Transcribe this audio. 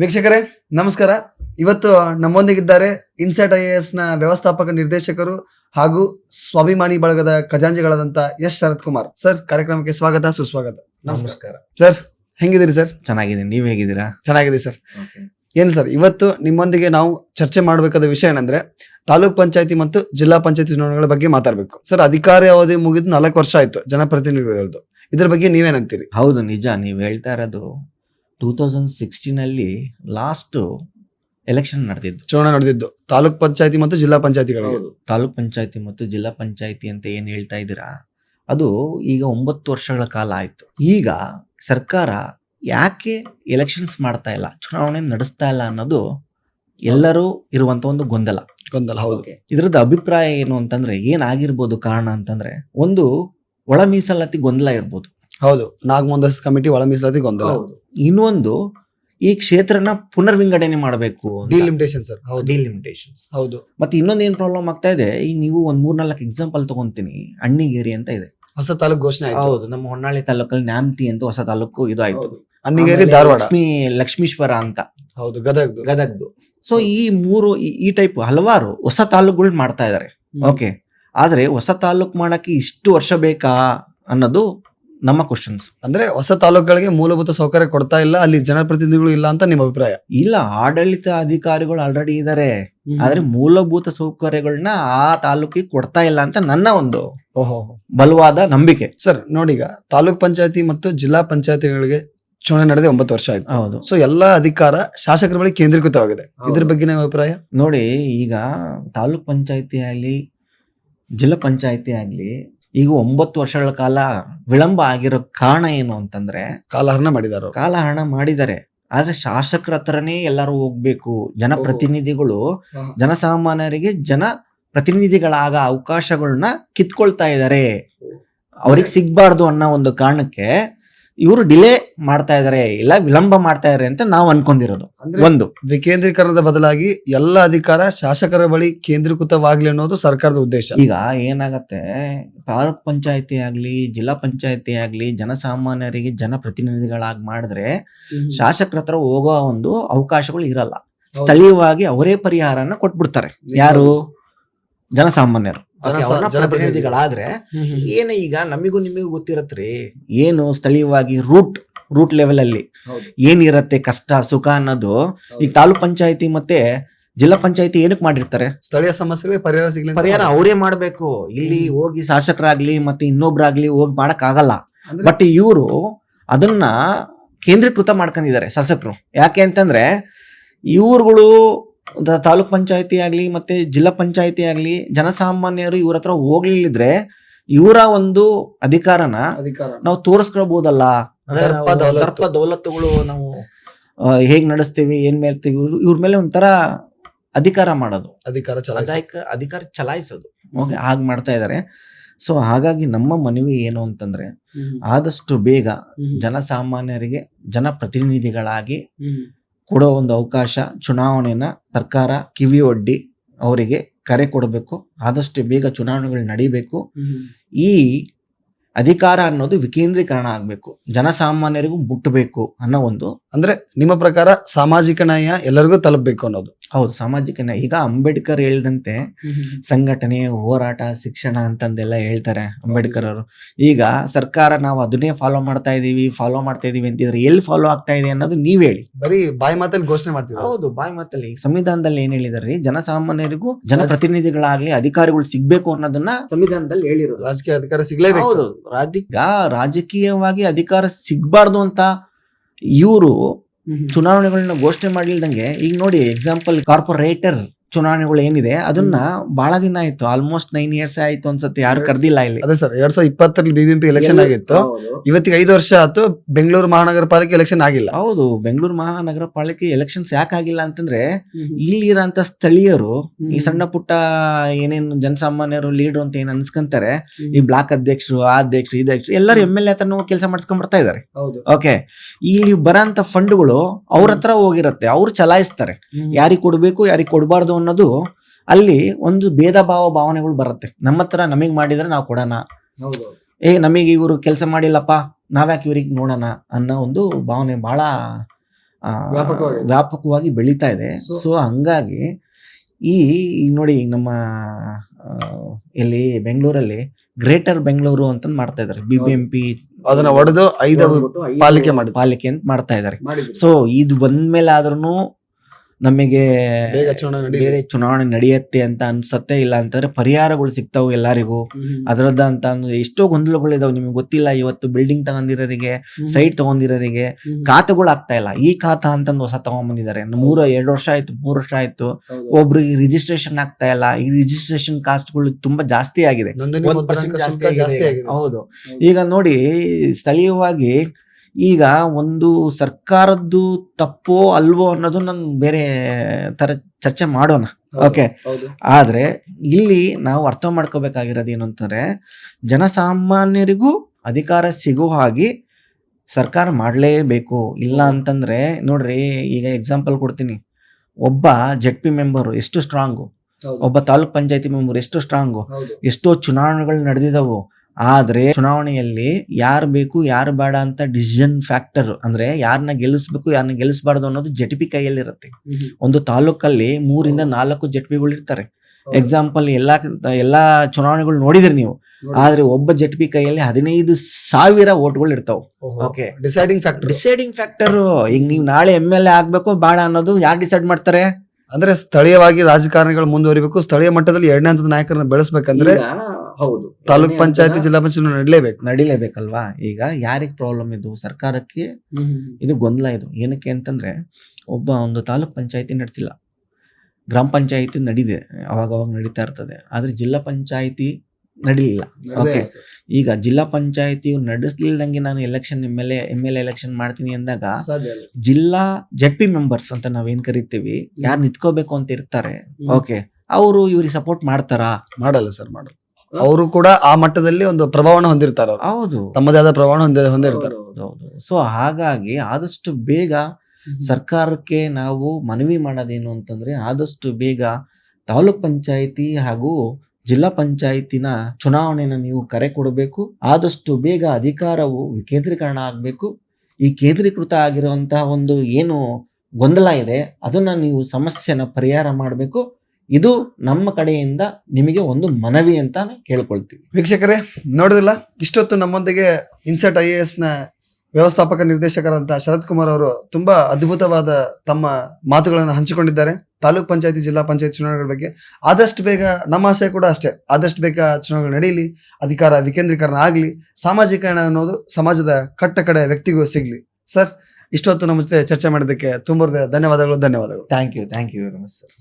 ವೀಕ್ಷಕರೇ ನಮಸ್ಕಾರ. ಇವತ್ತು ನಮ್ಮೊಂದಿಗಿದ್ದಾರೆ ಇನ್ಸೈಟ್ ಐ ಎಸ್ನ ವ್ಯವಸ್ಥಾಪಕ ನಿರ್ದೇಶಕರು ಹಾಗೂ ಸ್ವಾಭಿಮಾನಿ ಬಳಗದ ಖಜಾಂಜಿಗಳಾದಂತ ಎಸ್. ಶರತ್ ಕುಮಾರ್ ಸರ್ ಕಾರ್ಯಕ್ರಮಕ್ಕೆ ಸ್ವಾಗತ ಸುಸ್ವಾಗತ. ನಮಸ್ಕಾರ. ನಮಸ್ಕಾರ. ಸರ್ ಹೆಂಗಿದ್ದೀರಿ ಸರ್? ಚೆನ್ನಾಗಿದ್ದೀನಿ. ನೀವ್ ಹೇಗಿದ್ದೀರಾ? ಚೆನ್ನಾಗಿದೆ ಸರ್. ಏನು ಸರ್ ಇವತ್ತು ನಿಮ್ಮೊಂದಿಗೆ ನಾವು ಚರ್ಚೆ ಮಾಡಬೇಕಾದ ವಿಷಯ ಏನಂದ್ರೆ ತಾಲೂಕ್ ಪಂಚಾಯತಿ ಮತ್ತು ಜಿಲ್ಲಾ ಪಂಚಾಯತಿ ಚುನಾವಣೆಗಳ ಬಗ್ಗೆ ಮಾತಾಡಬೇಕು. ಸರ್ ಅಧಿಕಾರಿ ಅವಧಿ ಮುಗಿದು ನಾಲ್ಕು ವರ್ಷ ಆಯ್ತು ಜನಪ್ರತಿನಿಧಿಗಳದ್ದು. ಇದ್ರ ಬಗ್ಗೆ ನೀವೇನಂತೀರಿ? ಹೌದು ನಿಜ. ನೀವ್ ಹೇಳ್ತಾ ಇರೋದು ಟೂ ತೌಸಂಡ್ ಸಿಕ್ಸ್ಟೀನ್ ಅಲ್ಲಿ ಲಾಸ್ಟ್ ಎಲೆಕ್ಷನ್ ನಡೆದಿದ್ದು. ಚುನಾವಣೆ ನಡೆದಿದ್ದು. ತಾಲೂಕ್ ಪಂಚಾಯತಿ ಮತ್ತು ಜಿಲ್ಲಾ ಪಂಚಾಯತಿಗಳು ತಾಲೂಕ್ ಪಂಚಾಯತಿ ಮತ್ತು ಜಿಲ್ಲಾ ಪಂಚಾಯತಿ ಅಂತ ಏನು ಹೇಳ್ತಾ ಇದ್ದೀರಾ? ಅದು ಈಗ ಒಂಬತ್ತು ವರ್ಷಗಳ ಕಾಲ ಆಯ್ತು. ಈಗ ಸರ್ಕಾರ ಯಾಕೆ ಎಲೆಕ್ಷನ್ಸ್ ಮಾಡ್ತಾ ಇಲ್ಲ ಚುನಾವಣೆ ನಡೆಸ್ತಾ ಇಲ್ಲ ಅನ್ನೋದು ಎಲ್ಲರೂ ಇರುವಂತ ಒಂದು ಗೊಂದಲ. ಗೊಂದಲ ಹೌದು. ಇದ್ರದ್ದು ಅಭಿಪ್ರಾಯ ಏನು ಅಂತಂದ್ರೆ ಏನಾಗಿರ್ಬೋದು ಕಾರಣ ಅಂತಂದ್ರೆ ಒಂದು ಒಳ ಮೀಸಲಾತಿ ಗೊಂದಲ ಇರ್ಬೋದು. ಹೌದು ನಾಗಮೋಹನ್ ಕಮಿಟಿ ಒಳ ಮೀಸಲಾತಿ ಗೊಂದಲ. ಇನ್ನೊಂದು ಈ ಕ್ಷೇತ್ರನ ಪುನರ್ವಿಂಗಡಣೆ ಮಾಡಬೇಕು ಡಿಲಿಮಿಟೇಷನ್ ಸರ್ ಹೌದು. ಡಿಲಿಮಿಟೇಷನ್ ಹೌದು. ಮತ್ತೆ ಇನ್ನೊಂದು ಏನ್ ಪ್ರಾಬ್ಲಮ್ ಆಗ್ತಾ ಇದೆ ಈಗ ನೀವು ಒಂದ್ ಮೂರ್ನಾಲ್ಕು ಎಕ್ಸಾಂಪಲ್ ತಗೊಂತೀನಿ. ಅಣ್ಣಿಗೇರಿ ಅಂತ ಇದೆ. ಹೊಸ ತಾಲೂಕು ಘೋಷಣೆ ಆಯ್ತು. ಹೌದು ನಮ್ಮ ಹೊನ್ನಾಳಿ ತಾಲೂಕಲ್ಲಿ ನ್ಯಾಮ್ತಿ ಅಂತ ಹೊಸ ತಾಲೂಕು ಇದು ಆಯ್ತು. ಅಣ್ಣಿಗೇರಿ ಧಾರವಾಡ. ಲಕ್ಷ್ಮೀ ಲಕ್ಷ್ಮೀಶ್ವರ ಅಂತ. ಹೌದು ಗದಗ್ದು. ಗದಗ್ದು. ಸೊ ಈ ಮೂರು ಈ- ಟೈಪ್ ಹಲವಾರು ಹೊಸ ತಾಲೂಕುಗಳು ಮಾಡ್ತಾ ಇದಾರೆ. ಓಕೆ ಆದ್ರೆ ಹೊಸ ತಾಲೂಕ್ ಮಾಡಕ್ಕೆ ಇಷ್ಟು ವರ್ಷ ಬೇಕಾ ಅನ್ನೋದು ನಮ್ಮ ಕ್ವಶನ್ಸ್ ಅಂದ್ರೆ ಹೊಸ ತಾಲೂಕುಗಳಿಗೆ ಮೂಲಭೂತ ಸೌಕರ್ಯ ಕೊಡ್ತಾ ಇಲ್ಲ ಅಲ್ಲಿ ಜನಪ್ರತಿನಿಧಿಗಳು ಇಲ್ಲ ಅಂತ ನಿಮ್ಮ ಅಭಿಪ್ರಾಯ? ಇಲ್ಲ ಆಡಳಿತ ಅಧಿಕಾರಿಗಳು ಆಲ್ರೆಡಿ ಇದಾರೆ. ಆದ್ರೆ ಮೂಲಭೂತ ಸೌಕರ್ಯಗಳನ್ನ ಆ ತಾಲೂಕಿಗೆ ಕೊಡ್ತಾ ಇಲ್ಲ ಅಂತ ನನ್ನ ಒಂದು ಓಹೋ. ಬಲವಾದ ನಂಬಿಕೆ. ಸರ್ ನೋಡಿಗ ಈಗ ತಾಲೂಕ್ ಪಂಚಾಯತಿ ಮತ್ತು ಜಿಲ್ಲಾ ಪಂಚಾಯತಿಗಳಿಗೆ ಚುನಾವಣೆ ನಡೆದ ಒಂಬತ್ತು ವರ್ಷ ಆಯ್ತು. ಹೌದು. ಸೊ ಎಲ್ಲಾ ಅಧಿಕಾರ ಶಾಸಕರ ಬಳಿ ಕೇಂದ್ರೀಕೃತವಾಗಿದೆ. ಇದ್ರ ಬಗ್ಗೆ ನಿಮ್ಮ ಅಭಿಪ್ರಾಯ? ನೋಡಿ ಈಗ ತಾಲೂಕ್ ಪಂಚಾಯತಿ ಆಗ್ಲಿ ಜಿಲ್ಲಾ ಪಂಚಾಯತಿ ಆಗ್ಲಿ ಈಗ ಒಂಬತ್ತು ವರ್ಷಗಳ ಕಾಲ ವಿಳಂಬ ಆಗಿರೋ ಕಾರಣ ಏನು ಅಂತಂದ್ರೆ ಕಾಲಹರಣ ಮಾಡಿದಾರೆ. ಕಾಲಹರಣ ಮಾಡಿದ್ದಾರೆ. ಆದ್ರೆ ಶಾಸಕರ ಹತ್ರನೇ ಎಲ್ಲರೂ ಹೋಗ್ಬೇಕು. ಜನಪ್ರತಿನಿಧಿಗಳು ಜನಸಾಮಾನ್ಯರಿಗೆ ಜನ ಪ್ರತಿನಿಧಿಗಳಾಗ ಅವಕಾಶಗಳನ್ನ ಕಿತ್ಕೊಳ್ತಾ ಇದ್ದಾರೆ. ಅವ್ರಿಗೆ ಸಿಗ್ಬಾರ್ದು ಅನ್ನೋ ಒಂದು ಕಾರಣಕ್ಕೆ ಇವರು ಡಿಲೇ ಮಾಡ್ತಾ ಇದಾರೆ ಇಲ್ಲ ವಿಳಂಬ ಮಾಡ್ತಾ ಇದಾರೆ ಅಂತ ನಾವು ಅನ್ಕೊಂಡಿರೋದು. ಒಂದು. ವಿಕೇಂದ್ರೀಕರಣದ ಬದಲಾಗಿ ಎಲ್ಲ ಅಧಿಕಾರ ಶಾಸಕರ ಬಳಿ ಕೇಂದ್ರೀಕೃತವಾಗ್ಲಿ ಅನ್ನೋದು ಸರ್ಕಾರದ ಉದ್ದೇಶ. ಈಗ ಏನಾಗತ್ತೆ ತಾಲೂಕ್ ಪಂಚಾಯತಿ ಆಗ್ಲಿ ಜಿಲ್ಲಾ ಪಂಚಾಯತಿ ಆಗ್ಲಿ ಜನಸಾಮಾನ್ಯರಿಗೆ ಜನಪ್ರತಿನಿಧಿಗಳಾಗಿ ಮಾಡಿದ್ರೆ ಶಾಸಕರ ಹತ್ರ ಹೋಗೋ ಒಂದು ಅವಕಾಶಗಳು ಇರಲ್ಲ. ಸ್ಥಳೀಯವಾಗಿ ಅವರೇ ಪರಿಹಾರನ ಕೊಟ್ಬಿಡ್ತಾರೆ. ಯಾರು? ಜನಸಾಮಾನ್ಯರು. Okay, ಏನ ಈಗ ನಮಿಗೂ ನಿಮಗೂ ಗೊತ್ತಿರತ್ರಿ? ಏನು ಸ್ಥಳೀಯವಾಗಿ ರೂಟ್ ರೂಟ್ ಲೆವೆಲ್ ಅಲ್ಲಿ. ಏನಿರತ್ತೆ ಕಷ್ಟ ಸುಖ ಅನ್ನೋದು ಈಗ ತಾಲೂಕ್ ಪಂಚಾಯತಿ ಮತ್ತೆ ಜಿಲ್ಲಾ ಪಂಚಾಯತಿ ಏನಕ್ಕೆ ಮಾಡಿರ್ತಾರೆ? ಸ್ಥಳೀಯ ಸಮಸ್ಯೆಗಳಿಗೆ ಪರಿಹಾರ ಸಿಗಲಿ ಪರಿಹಾರ ಅವರೇ ಮಾಡಬೇಕು. ಇಲ್ಲಿ ಹೋಗಿ ಶಾಸಕರಾಗ್ಲಿ ಮತ್ತೆ ಇನ್ನೊಬ್ರಾಗ್ಲಿ ಹೋಗಿ ಮಾಡಕ್ ಆಗಲ್ಲ ಬಟ್ ಇವರು ಅದನ್ನ ಕೇಂದ್ರೀಕೃತ ಮಾಡ್ಕೊಂಡಿದ್ದಾರೆ ಶಾಸಕರು. ಯಾಕೆ ಅಂತಂದ್ರೆ ಇವ್ರುಗಳು ತಾಲೂಕ್ ಪಂಚಾಯತಿ ಆಗ್ಲಿ ಮತ್ತೆ ಜಿಲ್ಲಾ ಪಂಚಾಯತಿ ಆಗ್ಲಿ ಜನಸಾಮಾನ್ಯರು ಇವ್ರ ಹತ್ರ ಹೋಗ್ಲಿಲ್ಲಿದ್ರೆ ಇವರ ಒಂದು ಅಧಿಕಾರನ ಅಧಿಕಾರ. ನಾವು ತೋರಿಸ್ಕೊಳ್ಬಹುದಲ್ಲ ದರ್ಪ ದೌಲತ್ತುಗಳು ನಾವು ಹೇಗ್ ನಡೆಸ್ತೀವಿ ಏನ್ ಮೇಲ್ತೀವಿ ಇವ್ರ- ಮೇಲೆ ಒಂಥರ ಅಧಿಕಾರ ಮಾಡೋದು. ಅಧಿಕಾರ ಅಧಿಕಾರ ಅಧಿಕಾರ ಚಲಾಯಿಸೋದು. ಓಕೆ ಹಾಗೆ ಮಾಡ್ತಾ ಇದ್ದಾರೆ ಸೊ ಹಾಗಾಗಿ ನಮ್ಮ ಮನವಿ ಏನು ಅಂತಂದ್ರೆ ಆದಷ್ಟು ಬೇಗ ಜನಸಾಮಾನ್ಯರಿಗೆ ಜನಪ್ರತಿನಿಧಿಗಳಾಗಿ ಕೊಡೋ ಒಂದು ಅವಕಾಶ ಚುನಾವಣೆನ ಸರ್ಕಾರ ಕಿವಿ ಒಡ್ಡಿ ಅವರಿಗೆ ಕರೆ ಕೊಡಬೇಕು ಆದಷ್ಟು ಬೇಗ ಚುನಾವಣೆಗಳು ನಡಿಬೇಕು. ಈ ಅಧಿಕಾರ ಅನ್ನೋದು ವಿಕೇಂದ್ರೀಕರಣ ಆಗಬೇಕು ಜನಸಾಮಾನ್ಯರಿಗೂ ಮುಟ್ಟಬೇಕು ಅನ್ನೋ ಒಂದು ಅಂದ್ರೆ ನಿಮ್ಮ ಪ್ರಕಾರ ಸಾಮಾಜಿಕ ನ್ಯಾಯ ಎಲ್ಲರಿಗೂ ತಲುಪಬೇಕು ಅನ್ನೋದು? ಹೌದು ಸಾಮಾಜಿಕ ನ್ಯಾಯ. ಈಗ ಅಂಬೇಡ್ಕರ್ ಹೇಳ್ದಂತೆ ಸಂಘಟನೆ ಹೋರಾಟ ಶಿಕ್ಷಣ ಅಂತಂದೆಲ್ಲ ಹೇಳ್ತಾರೆ ಅಂಬೇಡ್ಕರ್ ಅವರು ಈಗ ಸರ್ಕಾರ ನಾವು ಅದನ್ನೇ ಫಾಲೋ ಮಾಡ್ತಾ ಇದೀವಿ ಫಾಲೋ ಮಾಡ್ತಾ ಇದೀವಿ ಅಂತಿದ್ರೆ ಎಲ್ಲಿ ಫಾಲೋ ಆಗ್ತಾ ಇದೆ ಅನ್ನೋದು ನೀವ್ ಹೇಳಿ. ಬರೀ ಬಾಯಿ ಮಾತಲ್ಲಿ ಘೋಷಣೆ ಮಾಡ್ತೀವಿ ಹೌದು ಬಾಯಿ ಮಾತಲ್ಲಿ. ಸಂವಿಧಾನದಲ್ಲಿ ಏನ್ ಹೇಳಿದಾರೆ ಜನಸಾಮಾನ್ಯರಿಗೂ ಜನಪ್ರತಿನಿಧಿಗಳಾಗ್ಲಿ ಅಧಿಕಾರಿಗಳು ಸಿಗ್ಬೇಕು ಅನ್ನೋದನ್ನ ಸಂವಿಧಾನದಲ್ಲಿ ಹೇಳಿರೋದು. ರಾಜಕೀಯ ಅಧಿಕಾರ ಸಿಗ್ಲೇಬೇಕು ಹೌದು ರಾಜಕೀಯವಾಗಿ ಅಧಿಕಾರ ಸಿಗ್ಬಾರ್ದು ಅಂತ ಇವರು ಚುನಾವಣೆಗಳನ್ನ ಘೋಷಣೆ ಮಾಡಿಲ್ದಂಗೆ ಈಗ ನೋಡಿ ಎಕ್ಸಾಂಪಲ್ ಕಾರ್ಪೊರೇಟರ್ ಚುನಾವಣೆಗಳು ಏನಿದೆ ಅದನ್ನ ಬಹಳ ದಿನ ಆಯ್ತು. ಆಲ್ಮೋಸ್ಟ್ ನೈನ್ ಇಯರ್ಸ್ ಆಯ್ತು ಅನ್ಸತ್ತೆ. ಯಾರು ಕರ್ದಿಲ್ಲ ಇಲ್ಲಿ. ಅದೇ ಸರ್ ಎರಡ್ ಸಾವಿರ ಇಪ್ಪತ್ತರಲ್ಲಿ ಬಿಬಿಎಂಪಿ ಎಲೆಕ್ಷನ್ ಆಗಿತ್ತು. ಇವತ್ತಿಗೆ ಐದು ವರ್ಷ ಆಯ್ತು ಬೆಂಗಳೂರು ಮಹಾನಗರ ಪಾಲಿಕೆ ಎಲೆಕ್ಷನ್ ಆಗಿಲ್ಲ. ಹೌದು ಬೆಂಗಳೂರು ಮಹಾನಗರ ಪಾಲಿಕೆ ಎಲೆಕ್ಷನ್ಸ್ ಯಾಕಾಗಿಲ್ಲ ಅಂತಂದ್ರೆ ಇಲ್ಲಿರಂತ ಸ್ಥಳೀಯರು ಈ ಸಣ್ಣ ಪುಟ್ಟ ಏನೇನು ಜನಸಾಮಾನ್ಯರು ಲೀಡರ್ ಅಂತ ಏನ್ ಅನ್ಸ್ಕೊಂತಾರೆ ಈ ಬ್ಲಾಕ್ ಅಧ್ಯಕ್ಷರು ಆ ಅಧ್ಯಕ್ಷರು ಅಧ್ಯಕ್ಷರು ಎಲ್ಲರೂ ಎಂ ಎಲ್ ಎ ಹತ್ರನೂ ಕೆಲಸ ಮಾಡ್ಸ್ಕೊಂಡ್ ಬರ್ತಾ ಇದಾರೆ. ಓಕೆ ಇಲ್ಲಿ ಬರಂತ ಫಂಡ್ಗಳು ಅವ್ರ ಹತ್ರ ಹೋಗಿರತ್ತೆ. ಅವ್ರು ಚಲಾಯಿಸ್ತಾರೆ. ಯಾರಿಗೆ ಕೊಡಬೇಕು ಯಾರಿಗೆ ಕೊಡಬಾರ್ದು ಅನ್ನೋದು ಅಲ್ಲಿ ಒಂದು ಭೇದ ಭಾವ ಭಾವನೆಗಳು ಬರುತ್ತೆ. ನಮ್ಮ ಹತ್ರ ನಮಗ್ ಮಾಡಿದ್ರೆ ನಾವು ಕೊಡೋಣ. ಏ ನಮಗೆ ಇವರು ಕೆಲಸ ಮಾಡಿಲ್ಲಪ್ಪ ನಾವ್ಯಾಕೆ ಇವ್ರಿಗೆ ನೋಡೋಣ ಅನ್ನೋ ಒಂದು ಭಾವನೆ ಬಹಳ ವ್ಯಾಪಕವಾಗಿ. ಬೆಳೀತಾ ಇದೆ. ಸೊ ಹಂಗಾಗಿ ಈ ಈಗ ನೋಡಿ ನಮ್ಮ ಇಲ್ಲಿ ಬೆಂಗಳೂರಲ್ಲಿ ಗ್ರೇಟರ್ ಬೆಂಗಳೂರು ಅಂತ ಮಾಡ್ತಾ ಇದಾರೆ. ಬಿ ಬಿ ಎಂ ಪಿ ಅದನ್ನ ಒಡೆದು ಐದು ಪಾಲಿಕೆ ಮಾಡಿ ಪಾಲಿಕೆ ಅಂತ ಮಾಡ್ತಾ ಇದಾರೆ. ಸೊ ಇದು ಬಂದ್ಮೇಲೆ ಆದ್ರೂ ನಮಗೆ. ಬೇರೆ ಚುನಾವಣೆ ನಡೆಯುತ್ತೆ ಅಂತ ಅನ್ಸತ್ತೆ ಇಲ್ಲ ಅಂತಂದ್ರೆ ಪರಿಹಾರಗಳು ಸಿಗ್ತಾವು ಎಲ್ಲರಿಗೂ. ಅದರದ್ದ ಅಂತ ಎಷ್ಟೋ ಗೊಂದಲಗಳಿದಾವೆ ನಿಮ್ಗೆ ಗೊತ್ತಿಲ್ಲ ಇವತ್ತು ಬಿಲ್ಡಿಂಗ್ ತಗೊಂಡಿರೋರಿಗೆ ಸೈಟ್ ತಗೊಂಡಿರೋರಿಗೆ ಖಾತೆಗಳು ಆಗ್ತಾ ಇಲ್ಲ. ಈ ಖಾತಾ ಅಂತಂದು ಹೊಸ ತಗೊಂಡ್ಬಂದಿದ್ದಾರೆ ಮೂರು ಎರಡು ವರ್ಷ ಆಯ್ತು ಮೂರು ವರ್ಷ ಆಯ್ತು. ಒಬ್ರಿಗೆ ರಿಜಿಸ್ಟ್ರೇಷನ್ ಆಗ್ತಾ ಇಲ್ಲ. ಈ ರಿಜಿಸ್ಟ್ರೇಷನ್ ತುಂಬಾ ನೋಂದಣಿ ಒಂದ್ ಮುದ್ರಾಂಕ ಜಾಸ್ತಿ ಆಗಿದೆ. ಹೌದು. ಈಗ ನೋಡಿ ಸ್ಥಳೀಯವಾಗಿ ಈಗ ಒಂದು ಸರ್ಕಾರದ್ದು ತಪ್ಪೋ ಅಲ್ವೋ ಅನ್ನೋದು ನಾನು ಬೇರೆ ತರ ಚರ್ಚೆ ಮಾಡೋಣ. ಓಕೆ ಆದ್ರೆ ಇಲ್ಲಿ ನಾವು ಅರ್ಥ ಮಾಡ್ಕೋಬೇಕಾಗಿರೋದು ಏನು ಅಂತಂದ್ರೆ ಜನಸಾಮಾನ್ಯರಿಗೂ ಅಧಿಕಾರ ಸಿಗೋ ಹಾಗೆ ಸರ್ಕಾರ ಮಾಡಲೇಬೇಕು. ಇಲ್ಲ ಅಂತಂದ್ರೆ ನೋಡ್ರಿ ಈಗ ಎಕ್ಸಾಂಪಲ್ ಕೊಡ್ತೀನಿ. ಒಬ್ಬ ಜೆಡ್ ಪಿ ಮೆಂಬರು ಎಷ್ಟು ಸ್ಟ್ರಾಂಗು ಒಬ್ಬ ತಾಲೂಕ್ ಪಂಚಾಯತಿ ಮೆಂಬರ್ ಎಷ್ಟು ಸ್ಟ್ರಾಂಗು ಎಷ್ಟೋ ಚುನಾವಣೆಗಳು ನಡೆದಿದವು ಆದ್ರೆ ಚುನಾವಣೆಯಲ್ಲಿ ಯಾರು ಬೇಕು ಯಾರು ಬೇಡ ಅಂತ ಡಿಸಿಷನ್ ಫ್ಯಾಕ್ಟರ್ ಅಂದ್ರೆ ಯಾರನ್ನ ಗೆಲ್ಲಿಸ್ಬೇಕು ಯಾರನ್ನ ಗೆಲ್ಲಿಸಬಾರ್ದು ಅನ್ನೋದು ಜಟಿಪಿ ಕೈಯಲ್ಲಿ ಕೈಯಲ್ಲಿರುತ್ತೆ ಒಂದು ತಾಲೂಕಲ್ಲಿ ಮೂರಿಂದ ನಾಲ್ಕು ಜಟಿಪಿಗಳು ಇರ್ತಾರೆ. ಎಕ್ಸಾಂಪಲ್ ಎಲ್ಲಾ ಎಲ್ಲಾ ಚುನಾವಣೆಗಳು ನೋಡಿದ್ರಿ ನೀವು. ಆದ್ರೆ ಒಬ್ಬ ಜಟ್ಪಿ ಕೈಯಲ್ಲಿ ಹದಿನೈದು ಸಾವಿರ ಓಟ್ಗಳು ಇರ್ತಾವ. ಡಿಸೈಡಿಂಗ್ ಫ್ಯಾಕ್ಟರ್ ಡಿಸೈಡಿಂಗ್ ಫ್ಯಾಕ್ಟರ್ ಈಗ ನೀವು ನಾಳೆ ಎಂ ಎಲ್ ಎ ಆಗ್ಬೇಕು ಬೇಡ ಅನ್ನೋದು ಯಾರು ಡಿಸೈಡ್ ಮಾಡ್ತಾರೆ? ಅಂದ್ರೆ ಸ್ಥಳೀಯವಾಗಿ ರಾಜಕಾರಣಿಗಳು ಮುಂದುವರಿಬೇಕು ಸ್ಥಳೀಯ ಮಟ್ಟದಲ್ಲಿ ಎರಡನೇ ಹಂತದ ನಾಯಕರನ್ನ ಬೆಳೆಸ್ಬೇಕಂದ್ರೆ ಹೌದು. ತಾಲೂಕ್ ಪಂಚಾಯತಿ ಜಿಲ್ಲಾ ಪಂಚಾಯತ್ ನಡಿಲೇಬೇಕು. ನಡಿಲೇಬೇಕಲ್ವಾ? ಈಗ ಯಾರಿಗ್ ಪ್ರಾಬ್ಲಮ್ ಇದು? ಸರ್ಕಾರಕ್ಕೆ ಇದು ಗೊಂದಲ ಇದು. ಏನಕ್ಕೆ ಅಂತಂದ್ರೆ ಒಬ್ಬ ಒಂದು ತಾಲೂಕ್ ಪಂಚಾಯತಿ ನಡೆಸಿಲ್ಲ. ಗ್ರಾಮ ಪಂಚಾಯತಿ ನಡೀದೆ. ಅವಾಗ ಅವಾಗ ನಡೀತಾ ಇರ್ತದೆ. ಆದ್ರೆ ಜಿಲ್ಲಾ ಪಂಚಾಯತಿ ನಡೀಲಿಲ್ಲ. ಓಕೆ ಈಗ ಜಿಲ್ಲಾ ಪಂಚಾಯತಿ ನಡೆಸ್ಲಿಲ್ದಂಗೆ ನಾನು election M L A M L election ಮಾಡ್ತೀನಿ ಅಂದಾಗ ಜಿಲ್ಲಾ ಜೆಡ್ ಪಿ ಮೆಂಬರ್ಸ್ ಅಂತ ನಾವೇನ್ ಕರಿತೀವಿ? ಯಾರು ನಿಂತ್ಕೋಬೇಕು ಅಂತ ಇರ್ತಾರೆ. ಓಕೆ ಅವರು ಇವ್ರಿಗೆ ಸಪೋರ್ಟ್ ಮಾಡ್ತಾರಾ? ಮಾಡಲ್ಲ ಸರ್ ಮಾಡಲ್ಲ. ಅವರು ಕೂಡ ಆ ಮಟ್ಟದಲ್ಲಿ ಒಂದು ಪ್ರಭಾವನ ಹೊಂದಿರ್ತಾರೆ ಅವ್ರು. ಹೌದು. ತಮ್ಮದೇ ಆದ ಪ್ರಭಾವ ಹೊಂದಿ ಹೊಂದಿರ್ತಾರೆ. ಹೌದು ಸೊ ಹಾಗಾಗಿ ಆದಷ್ಟು ಬೇಗ ಸರ್ಕಾರಕ್ಕೆ ನಾವು ಮನವಿ ಮಾಡೋದೇನು ಅಂತಂದ್ರೆ ಆದಷ್ಟು ಬೇಗ ತಾಲೂಕ್ ಪಂಚಾಯಿತಿ ಹಾಗೂ ಜಿಲ್ಲಾ ಪಂಚಾಯತಿನ ಚುನಾವಣೆನ ನೀವು ಕರೆ ಕೊಡಬೇಕು. ಆದಷ್ಟು ಬೇಗ ಅಧಿಕಾರವು ವಿಕೇಂದ್ರೀಕರಣ ಆಗಬೇಕು. ಈ ಕೇಂದ್ರೀಕೃತ ಆಗಿರುವಂತಹ ಒಂದು ಏನು ಗೊಂದಲ ಇದೆ ಅದನ್ನ ನೀವು ಸಮಸ್ಯೆನ ಪರಿಹಾರ ಮಾಡಬೇಕು. ಇದು ನಮ್ಮ ಕಡೆಯಿಂದ ನಿಮಗೆ ಒಂದು ಮನವಿ ಅಂತ ಕೇಳ್ಕೊಳ್ತೀವಿ. ವೀಕ್ಷಕರೇ ನೋಡಿದಿಲ್ಲ ಇಷ್ಟೊತ್ತು ನಮ್ಮೊಂದಿಗೆ ಇನ್ಸೆಟ್ ಐ ಎ ಎಸ್ನ ವ್ಯವಸ್ಥಾಪಕ ನಿರ್ದೇಶಕರಂತ ಶರತ್ ಕುಮಾರ್ ಅವರು ತುಂಬಾ ಅದ್ಭುತವಾದ ತಮ್ಮ ಮಾತುಗಳನ್ನು ಹಂಚಿಕೊಂಡಿದ್ದಾರೆ. ತಾಲೂಕ್ ಪಂಚಾಯತಿ ಜಿಲ್ಲಾ ಪಂಚಾಯತ್ ಚುನಾವಣೆಗಳ ಬಗ್ಗೆ ಆದಷ್ಟು ಬೇಗ ನಮ್ಮ ಆಶಯ ಕೂಡ ಅಷ್ಟೇ ಆದಷ್ಟು ಬೇಗ ಚುನಾವಣೆ ನಡೆಯಲಿ ಅಧಿಕಾರ ವಿಕೇಂದ್ರೀಕರಣ ಆಗಲಿ ಸಾಮಾಜಿಕರಣ ಅನ್ನೋದು ಸಮಾಜದ ಕಟ್ಟ ಕಡೆ ವ್ಯಕ್ತಿಗೂ ಸಿಗಲಿ. ಸರ್ ಇಷ್ಟೊತ್ತು ನಮ್ಮ ಜೊತೆ ಚರ್ಚೆ ಮಾಡಿದ್ದಕ್ಕೆ ತುಂಬ ಧನ್ಯವಾದಗಳು ಧನ್ಯವಾದಗಳು. Thank you thank you very much sir